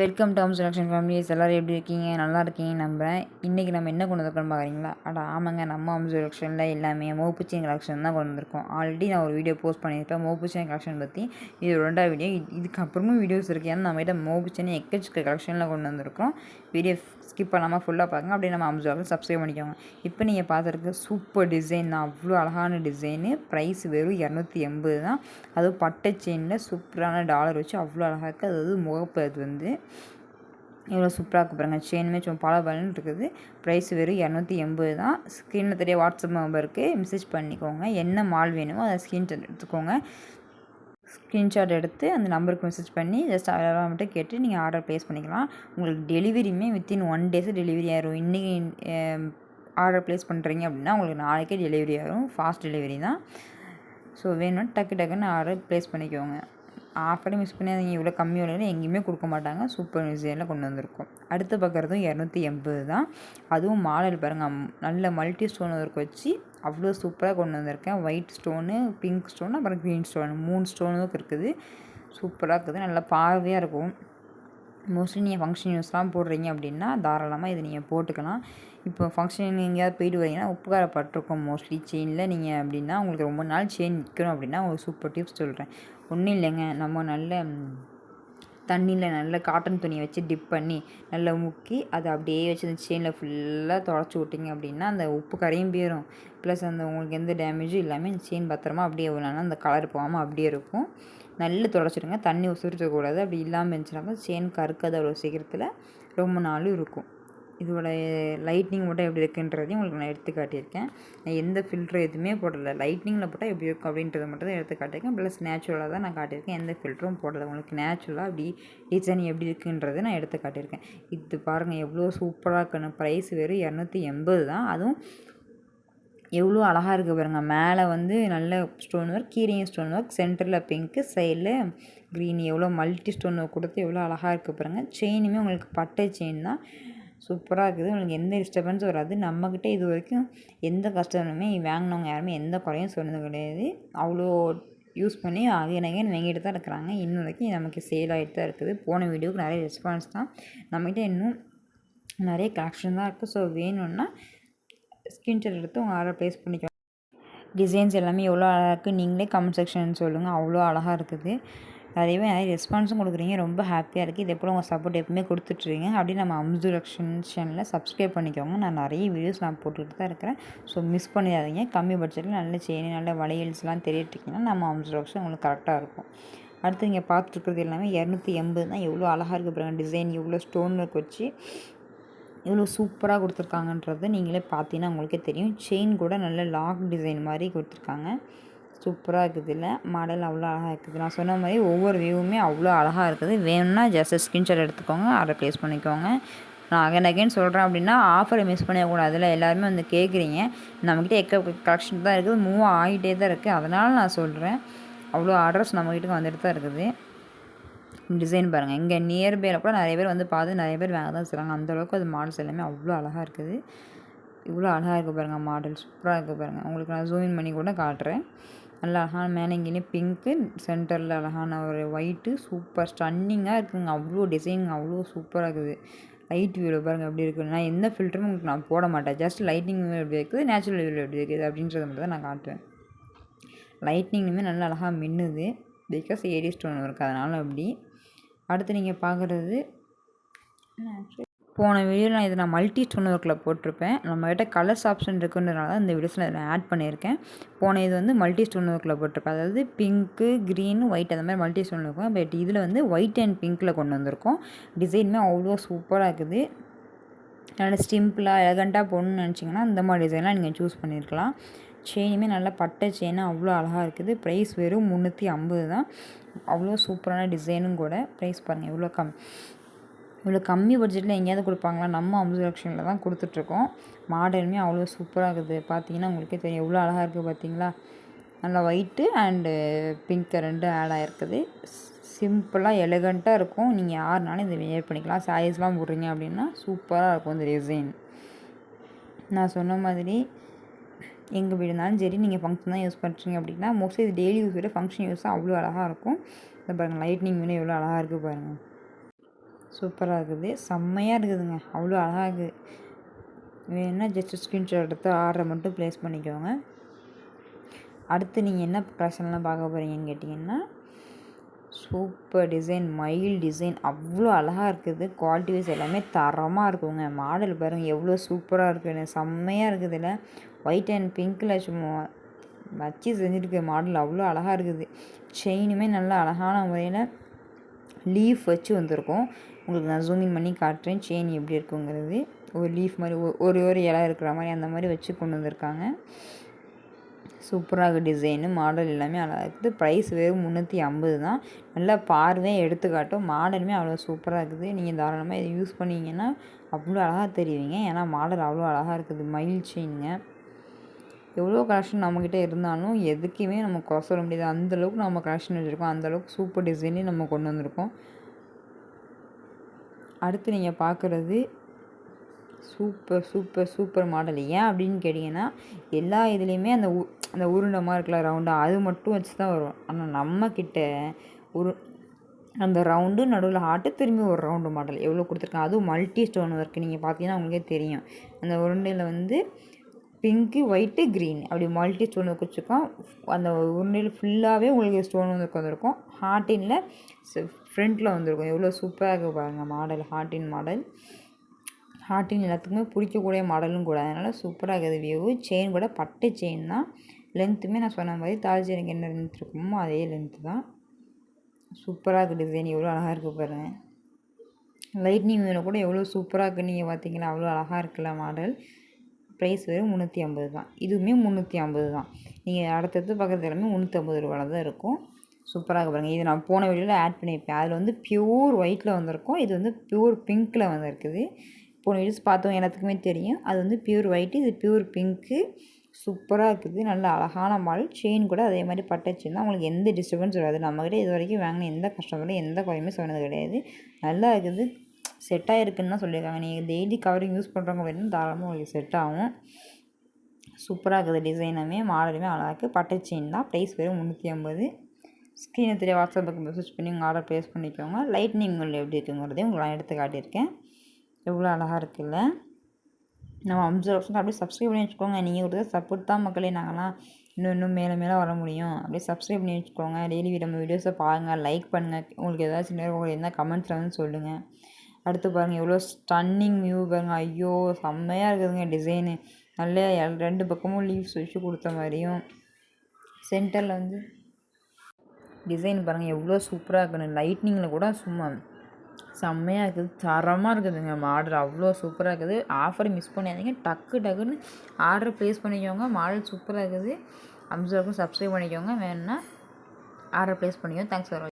Welcome to home selection families எல்லோரும் எப்படி இருக்கீங்க? நல்லா இருக்கீங்க நம்புகிறேன் இன்றைக்கி நம்ம என்ன கொண்டு வந்திருக்கோம்னு பார்க்குறீங்களா அட ஆமாங்க நம்ம ஹோம் செலக்ஷனில் எல்லாமே மோப்புச்சின் கலெக்ஷன் தான் கொண்டு வந்திருக்கோம். ஆல்ரெடி நான் ஒரு வீடியோ போஸ்ட் பண்ணியிருப்பேன். மோப்புச்சின் கலெக்ஷன் பற்றி இது ரெண்டாவது வீடியோ இதுக்கப்புறமும் வீடியோஸ் இருக்குது ஏன்னா நம்ம கிட்ட மோப்புச்சின் எக்கச்சக்க கலெக்ஷனில் கொண்டு வந்திருக்கோம். வீடியோ ஸ்கிப் பண்ணாமல் ஃபுல்லாக பார்க்குங்க அப்படியே நம்ம அம்சோவில் சப்ஸ்கிரைப் பண்ணிக்கோங்க. இப்போ நீங்கள் பார்த்துருக்க சூப்பர் டிசைன் தான். அவ்வளோ அழகான டிசைனு ப்ரைஸ் வெறும் இரநூத்தி எண்பது தான். அதுவும் பட்டை செயினில் சூப்பரான டாலர் வச்சு அவ்வளோ அழகாக இருக்குது அதாவது முகப்பு அது வந்து எவ்வளோ சூப்பராக இருக்குது பாருங்கள் செயினுமே சும்மா பல பலன் இருக்குது. ப்ரைஸ் வெறும் இரநூத்தி எண்பது தான். ஸ்க்ரீனில் தெரிய வாட்ஸ்அப் நம்பருக்கு மெசேஜ் பண்ணிக்கோங்க. என்ன மால் வேணுமோ அதை ஸ்க்ரீன்ஷாட் எடுத்துக்கோங்க. ஸ்க்ரீன்ஷாட் எடுத்து அந்த நம்பருக்கு மெசேஜ் பண்ணி ஜஸ்ட் அவைலபிளாக மட்டும் கேட்டு நீங்கள் ஆர்டர் ப்ளேஸ் பண்ணிக்கலாம். உங்களுக்கு டெலிவரியுமே வித்தின் ஒன் டேஸு டெலிவரி ஆயிரும். இன்றைக்கி ஆர்டர் ப்ளேஸ் பண்ணுறீங்க அப்படின்னா உங்களுக்கு நாளைக்கே டெலிவரி ஆகும் ஃபாஸ்ட் டெலிவரி தான். ஸோ வேணும்னா டக்கு டக்குன்னு ஆர்டர் ப்ளேஸ் பண்ணிக்கோங்க. ஆஃபரே மிஸ் பண்ணாதீங்க இவ்வளோ கம்மி விலையில் எங்கேயுமே கொடுக்க மாட்டாங்க. சூப்பர் டிசைனில் கொண்டு வந்திருக்கோம். அடுத்து பார்க்குறதும் இரநூத்தி எண்பது தான். அதுவும் மாடல் பாருங்கள் நல்ல மல்டி ஸ்டோன் ஒர்க் வச்சு அவ்வளோ சூப்பராக கொண்டு வந்திருக்கேன். ஒயிட் ஸ்டோனு பிங்க் ஸ்டோனு அப்புறம் க்ரீன் ஸ்டோனு மூணு ஸ்டோனுக்கு இருக்குது. சூப்பராக இருக்குது. நல்லா பார்வையாக இருக்கும். மோஸ்ட்லி நீங்கள் ஃபங்க்ஷன் யூஸ்லாம் போடுறீங்க அப்படின்னா தாராளமாக இதை நீங்கள் போட்டுக்கலாம். இப்போ ஃபங்க்ஷன் எங்கேயாவது போயிட்டு வரீங்கன்னா உப்புக்கார பட்டிருக்கோம் மோஸ்ட்லி செயினில் நீங்கள் அப்படின்னா உங்களுக்கு ரொம்ப நாள் செயின் நிற்கணும் அப்படின்னா உங்களுக்கு சூப்பர் டிப்ஸ் சொல்கிறேன் ஒன்றும் இல்லைங்க. நம்ம நல்ல தண்ணியில் நல்ல காட்டன் துணியை வச்சு டிப் பண்ணி நல்லா முக்கி அதை அப்படியே வச்சு அந்த செயினில் ஃபுல்லாக தொடச்சி விட்டிங்க அப்படின்னா அந்த உப்பு கரையும் போயிடும் ப்ளஸ் அந்த உங்களுக்கு எந்த டேமேஜும் இல்லாமல் இந்த செயின் பத்திரமா அப்படியே எவ்வளோனா அந்த கலர் போகாமல் அப்படியே இருக்கும். நல்லா துடைச்சிடுங்க. தண்ணி உசுரிச்சக்கூடாது அப்படி இல்லாமல் இருந்துச்சுனாக்கா செயின் கருக்காது அவ்வளோ சீக்கிரத்தில். ரொம்ப நாளும் இருக்கும். இதோட லைட்னிங் மட்டும் எப்படி இருக்குன்றதையும் உங்களுக்கு நான் எடுத்து காட்டியிருக்கேன். நான் எந்த ஃபில்ட்ரு எதுவுமே போடலை. லைட்னிங்கில் போட்டால் எப்படி இருக்கும் அப்படின்றத மட்டும் தான் எடுத்து காட்டியிருக்கேன். ப்ளஸ் நேச்சுரலாக தான் நான் காட்டியிருக்கேன். எந்த ஃபில்டரும் போடலை. உங்களுக்கு நேச்சுரலாக அப்படி டிசைன் எப்படி இருக்குன்றதை நான் எடுத்து காட்டியிருக்கேன். இது பாருங்கள் எவ்வளோ சூப்பராக இருக்குன்னு. ப்ரைஸ் வெறும் இரநூத்தி எண்பது தான். அதுவும் எவ்வளோ அழகாக இருக்குது பாருங்கள் மேலே வந்து நல்ல ஸ்டோன் ஒர்க் கீரையும் ஸ்டோன் ஒர்க் சென்டரில் பிங்க்கு சைடில் க்ரீன் எவ்வளோ மல்டி ஸ்டோன் ஒர்க் கொடுத்து எவ்வளோ அழகாக இருக்குது பாருங்கள் செயினுமே உங்களுக்கு பட்டை செயின் தான். சூப்பராக இருக்குது. உங்களுக்கு எந்த டிஸ்டர்பன்ஸும் வராது. நம்மக்கிட்ட இது வரைக்கும் எந்த கஸ்டமருமே வாங்கினவங்க யாருமே எந்த குறையும் சொன்னது கிடையாது. அவ்வளோ யூஸ் பண்ணி அகைன் அகைன் வாங்கிட்டு தான் இருக்கிறாங்க. இன்னும் வரைக்கும் நமக்கு சேல் ஆகிட்டு தான் இருக்குது. போன வீடியோவுக்கு நிறைய ரெஸ்பான்ஸ் தான். நம்மகிட்ட இன்னும் நிறைய கலெக்ஷன் தான் இருக்குது ஸோ வேணும்னா ஸ்க்ரீன்ஷாட் எடுத்து உங்கள் ஆர்டர் ப்ளேஸ் பண்ணிக்கலாம் டிசைன்ஸ் எல்லாமே எவ்வளோ அழகாக இருக்குது நீங்களே கமெண்ட் செக்ஷன் சொல்லுங்கள் அவ்வளோ அழகாக இருக்குது. நிறையவே நிறைய ரெஸ்பான்ஸும் கொடுக்குறீங்க. ரொம்ப ஹாப்பியாக இருக்குது இதே போல் உங்கள் சப்போர்ட் எப்பவுமே கொடுத்துட்ருங்க அப்படியே நம்ம அம்சு லக்ஷன் சேனலில் சப்ஸ்கிரைப் பண்ணிக்கோங்க. நான் நிறைய வீடியோஸ் நான் போட்டுக்கிட்டு தான் இருக்கிறேன். ஸோ மிஸ் பண்ணிடாதீங்க. கம்மி பட்ஜெட்டில் நல்ல செயின் நல்ல வளையல்ஸ்லாம் தெரியிட்டிங்கன்னா நம்ம அம்சு லக்ஷன் உங்களுக்கு கரெக்டாக இருக்கும். அடுத்து இங்கே பார்த்துருக்குறது எல்லாமே இரநூத்தி எண்பது தான் எவ்வளோ அழகாக இருக்குது பாருங்கள் டிசைன் எவ்வளோ ஸ்டோன் ஒர்க் வச்சு எவ்வளோ சூப்பராக கொடுத்துருக்காங்கன்றது நீங்களே பார்த்தீங்கன்னா உங்களுக்கே தெரியும். செயின் கூட நல்ல லாக் டிசைன் மாதிரி கொடுத்துருக்காங்க. சூப்பராக இருக்குது இல்லை மாடல் அவ்வளோ அழகாக இருக்குது. நான் சொன்ன மாதிரி ஒவ்வொரு வியூவுமே அவ்வளோ அழகாக இருக்குது. வேணும்னா ஜஸ்ட் ஸ்க்ரீன்ஷாட் எடுத்துக்கோங்க. ஆர்டர் ப்ளேஸ் பண்ணிக்கோங்க. நான் அகைன் அகைன் சொல்கிறேன் அப்படின்னா ஆஃபரை மிஸ் பண்ணிடக்கூடாதுல எல்லாருமே வந்து கேட்குறீங்க நம்மக்கிட்ட எக்க கலெக்ஷன் தான் இருக்குது. மூவ் ஆகிட்டே தான் இருக்குது. அதனால் நான் சொல்கிறேன் அவ்வளோ ஆர்டர்ஸ் நம்மக்கிட்ட வந்துட்டு தான் இருக்குது. டிசைன் பாருங்கள் இங்கே நியர்பையில் கூட நிறைய பேர் வந்து பார்த்து நிறைய பேர் வாங்க தான் செய்கிறாங்க அந்தளவுக்கு அது மாடல்ஸ் எல்லாமே அவ்வளோ அழகாக இருக்குது. இவ்வளோ அழகாக இருக்குது பாருங்கள் மாடல் சூப்பராக இருக்குது பாருங்கள் உங்களுக்கு நான் ஜூமின் பண்ணி கூட காட்டுறேன். நல்ல அழகான மேலே பிங்க்கு சென்டரில் அழகான ஒரு ஒயிட்டு சூப்பர் ஸ்டன்னிங்காக இருக்குங்க. அவ்வளோ டிசைன் அவ்வளோ சூப்பராக இருக்குது. லைட் வியூவில் பாருங்கள் எப்படி இருக்குது நான் எந்த ஃபில்டரும் உங்களுக்கு நான் போட மாட்டேன். ஜஸ்ட் லைட்டிங் எப்படி இருக்குது நேச்சுரல் வியூவில் எப்படி இருக்குது அப்படின்றத மட்டும் தான் நான் காட்டுவேன் லைட்னிங்குமே நல்லா அழகாக மின்னுது. பிகாஸ் ஏடி ஸ்டோன் இருக்குது அதனால் அப்படி. அடுத்து நீங்கள் பார்க்குறது போன வீடியோவில் நான் இதை நான் மல்டி ஸ்டோன் ஒர்க்கில் போட்டிருப்பேன். நம்மகிட்ட கலர்ஸ் ஆப்ஷன் இருக்குன்றதுனால தான் இந்த வீடியோஸில் நான் ஆட் பண்ணியிருக்கேன். போன இது வந்து மல்டி ஸ்டோன் ஒர்க்கில் போட்டிருப்பேன். அதாவது பிங்க்கு க்ரீன் ஒயிட் அந்த மாதிரி மல்டி ஸ்டோன் இருக்கும். பட் இதில் வந்து ஒயிட் அண்ட் பிங்க்கில் கொண்டு வந்திருக்கோம். டிசைனுமே அவ்வளோ சூப்பராக இருக்குது. நல்லா சிம்பிளாக எலகண்ட்டாக போகணுன்னு நினச்சிங்கன்னா இந்த மாதிரி டிசைன்லாம் நீங்கள் சூஸ் பண்ணியிருக்கலாம். செயினுமே நல்லா பட்டை செயினாக அவ்வளோ அழகாக இருக்குது. ப்ரைஸ் வெறும் முந்நூற்றி ஐம்பது தான். அவ்வளோ சூப்பரான டிசைனும் கூட. ப்ரைஸ் பாருங்கள் எவ்வளோ கம் இவ்வளோ கம்மி பட்ஜெட்டில் எங்கேயாவது கொடுப்பாங்களா? நம்ம அமுது செலக்ஷனில் தான் கொடுத்துட்ருக்கோம். மாடலுமே அவ்வளோ சூப்பராக இருக்குது. பார்த்தீங்கன்னா உங்களுக்கே தெரியும் எவ்வளோ அழகாக இருக்குது பார்த்தீங்களா நல்லா ஒயிட்டு அண்டு பிங்க் ரெண்டு ஆட் ஆகிருக்குது சிம்பிளாக எலகண்ட்டாக இருக்கும். நீங்கள் யாருனாலும் இதை வியர் பண்ணிக்கலாம். சாரீஸ்லாம் போடுறீங்க அப்படின்னா சூப்பராக இருக்கும் இந்த டிசைன் நான் சொன்ன மாதிரி எங்கள் வீடுனாலும் சரி நீங்கள் ஃபங்க்ஷன் தான் யூஸ் பண்ணுறீங்க அப்படின்னா மோஸ்ட்லி இது டெய்லி யூஸ் விட ஃபங்க்ஷன் யூஸ் அவ்வளோ அழகாக இருக்கும். இந்த பாருங்கள் லைட்னிங் வேணும் எவ்வளோ அழகாக இருக்குது பாருங்கள் சூப்பராக இருக்குது. செம்மையாக இருக்குதுங்க. அவ்வளோ அழகாக இருக்குது வேணும்னா ஜஸ்ட் ஸ்க்ரீன்ஷாட் எடுத்து ஆர்டரை மட்டும் ப்ளேஸ் பண்ணிக்கோங்க. அடுத்து நீங்கள் என்ன கலெக்ஷன்லாம் பார்க்க போகிறீங்கன்னு கேட்டிங்கன்னா சூப்பர் டிசைன் மயில் டிசைன் அவ்வளோ அழகாக இருக்குது. குவாலிட்டி வைஸ் எல்லாமே தரமாக இருக்குங்க. மாடல் பாருங்கள் எவ்வளோ சூப்பராக இருக்குன்னு. செம்மையாக இருக்குதுல்ல ஒயிட் அண்ட் பிங்க்கில் சும்மா வச்சு செஞ்சுருக்கு. மாடல் அவ்வளோ அழகாக இருக்குது. செயினுமே நல்லா அழகான முறையில் லீஃப் வச்சு வந்திருக்கும். உங்களுக்கு நான் ஜூமின் பண்ணி காட்டுறேன். செயின் எப்படி இருக்குங்கிறது. ஒரு லீஃப் மாதிரி ஒரு ஒரு இலை இருக்கிற மாதிரி அந்த மாதிரி வச்சு கொண்டு வந்திருக்காங்க. சூப்பராக டிசைனு மாடல் எல்லாமே அழகாக இருக்குது. ப்ரைஸ் வெறும் முந்நூற்றி ஐம்பது தான். நல்லா பார்வையாக எடுத்துக்காட்டும் மாடலுமே அவ்வளோ சூப்பராக இருக்குது. நீங்கள் தாராளமாக இதை யூஸ் பண்ணிங்கன்னா அவ்வளோ அழகாக தெரிவிங்க. ஏன்னா மாடல் அவ்வளோ அழகாக இருக்குது. மயில் செயினுங்க எவ்வளோ கலெக்ஷன் நம்மக்கிட்ட இருந்தாலும் எதுக்குமே நம்ம குறை சொல்ல முடியாது. அந்தளவுக்கு நம்ம கலெக்ஷன் வச்சுருக்கோம். அந்தளவுக்கு சூப்பர் டிசைனே நம்ம கொண்டு வந்திருக்கோம். அடுத்து நீங்கள் பார்க்குறது சூப்பர் சூப்பர் சூப்பர் மாடல் ஏன் அப்படின்னு கேட்டிங்கன்னா எல்லா இதுலேயுமே அந்த உ அந்த உருண்டை மாதிரி இருக்குல்ல ரவுண்டாக அது மட்டும் வச்சு தான் வரும். ஆனால் நம்மக்கிட்ட ஒரு அந்த ரவுண்டு நடுவில் ஆட்டு திரும்பி ஒரு ரவுண்டு மாடல் எவ்வளோ கொடுத்துருக்காங்க? அதுவும் மல்டி ஸ்டோன் ஒர்க்கு நீங்கள் பார்த்தீங்கன்னா உங்களுக்கே தெரியும். அந்த உருண்டையில் வந்து பிங்க்கு ஒயிட்டு க்ரீன். அப்படி மல்டி ஸ்டோன் வச்சுருக்கோம் அந்த உருண்டையில் ஃபுல்லாகவே உங்களுக்கு ஸ்டோன் வந்து வந்திருக்கும் ஹார்டினில் ஃப்ரண்ட்டில் வந்திருக்கும். எவ்வளோ சூப்பராக இருக்குது பாருங்கள் மாடல். ஹார்ட்டின் மாடல். ஹார்ட்டின் எல்லாத்துக்குமே பிடிக்கக்கூடிய மாடலும் கூட. அதனால் சூப்பராக இருக்குது வியூ செயின் கூட பட்டு செயின் தான். லென்த்துமே நான் சொன்ன மாதிரி தாஜ் செயினுக்கு என்ன லென்த் இருக்குமோ அதே லென்த்து தான். சூப்பராக இருக்குது டிசைன் எவ்வளோ அழகாக இருக்குது பாருங்கள் லைட்னிங் வியூவில் கூட எவ்வளோ சூப்பராக இருக்குது நீங்கள் பார்த்தீங்களா அவ்வளோ அழகாக இருக்குல்ல மாடல். ப்ரைஸ் வெறும் முந்நூற்றி ஐம்பது தான். இதுவுமே முந்நூற்றி ஐம்பது தான். நீங்கள் அடுத்தடுத்து பக்கத்து எல்லாமே முந்நூற்றி ஐம்பது ரூபாயில் தான் இருக்கும். சூப்பராக பாருங்கள் இது நான் போன வீடியோவில் ஆட் பண்ணியிருப்பேன். அதில் வந்து ப்யூர் ஒயிட்டில் வந்திருக்கும். இது வந்து ப்யூர் பிங்க்கில் வந்திருக்குது. போன வீடியோஸ் பார்த்தோம் எல்லாத்துக்குமே தெரியும். அது வந்து பியூர் ஒயிட்டு இது பியூர் பிங்க்கு சூப்பராக இருக்குது. நல்ல அழகான மாடல் செயின் கூட அதே மாதிரி பட்டை செயின் தான். உங்களுக்கு எந்த டிஸ்டர்பன்ஸ் வராது. நம்மக்கிட்ட இது வரைக்கும் வாங்கின எந்த கஸ்டமரும் எந்த குறையுமே சொன்னது கிடையாது. நல்லா இருக்குது. செட் ஆகிருக்குன்னு தான் சொல்லியிருக்காங்க. நீங்கள் டெய்லி கவரிங் யூஸ் பண்ணுறவங்க வேணும் தாராளமாக உங்களுக்கு செட் ஆகும். சூப்பராக இருக்குது டிசைனுமே மாடலுமே அழகாக இருக்குது பட்டை செயின் தான். ப்ரைஸ் வெறும் முந்நூற்றி ஐம்பது. ஸ்க்ரீனை தெரிய வாட்ஸ்அப்புக்கு மெசேஜ் பண்ணி உங்கள் ஆர்டர் ப்ளேஸ் பண்ணிக்கோங்க. லைட்னிங் எப்படி இருக்குங்கிறதையும் உங்களை எடுத்து காட்டியிருக்கேன். எவ்வளோ அழகாக இருக்குல்ல? நம்ம அப்சர்வேஷன் அப்படியே சப்ஸ்கிரைப் பண்ணி வச்சுக்கோங்க. நீங்கள் கொடுத்த சப்போர்ட் தான் மக்களே. நாங்களாம் இன்னும் இன்னும் மேலே மேலே வர முடியும். அப்படியே சப்ஸ்கிரைப் பண்ணி வச்சுக்கோங்க. டெய்லி நம்ம வீடியோஸை பாருங்கள் லைக் பண்ணுங்கள் உங்களுக்கு ஏதாச்சும் நேரம் உங்களுக்கு என்ன கமெண்ட்ஸில் வந்து சொல்லுங்கள் அடுத்து பாருங்கள் எவ்வளோ ஸ்டன்னிங் வியூ பாருங்கள் ஐயோ செம்மையாக இருக்குதுங்க டிசைனு நல்ல ரெண்டு பக்கமும் லீவ்ஸ் வச்சு கொடுத்த மாதிரியும். சென்டரில் வந்து டிசைன் பாருங்கள் எவ்வளோ சூப்பராக இருக்குன்னு. லைட்னிங்கில் கூட சும்மா செம்மையாக இருக்குது. தரமாக இருக்குதுங்க மாடல் அவ்வளோ சூப்பராக இருக்குது. ஆஃபர் மிஸ் பண்ணியாதீங்க டக்கு டக்குன்னு ஆர்டர் ப்ளேஸ் பண்ணிக்கோங்க. மாடல் சூப்பராக இருக்குது. அம்சாவுக்கும் சப்ஸ்கிரைப் பண்ணிக்கோங்க. வேணுன்னா ஆர்டர் ப்ளேஸ் பண்ணிக்கோங்க. Thanks for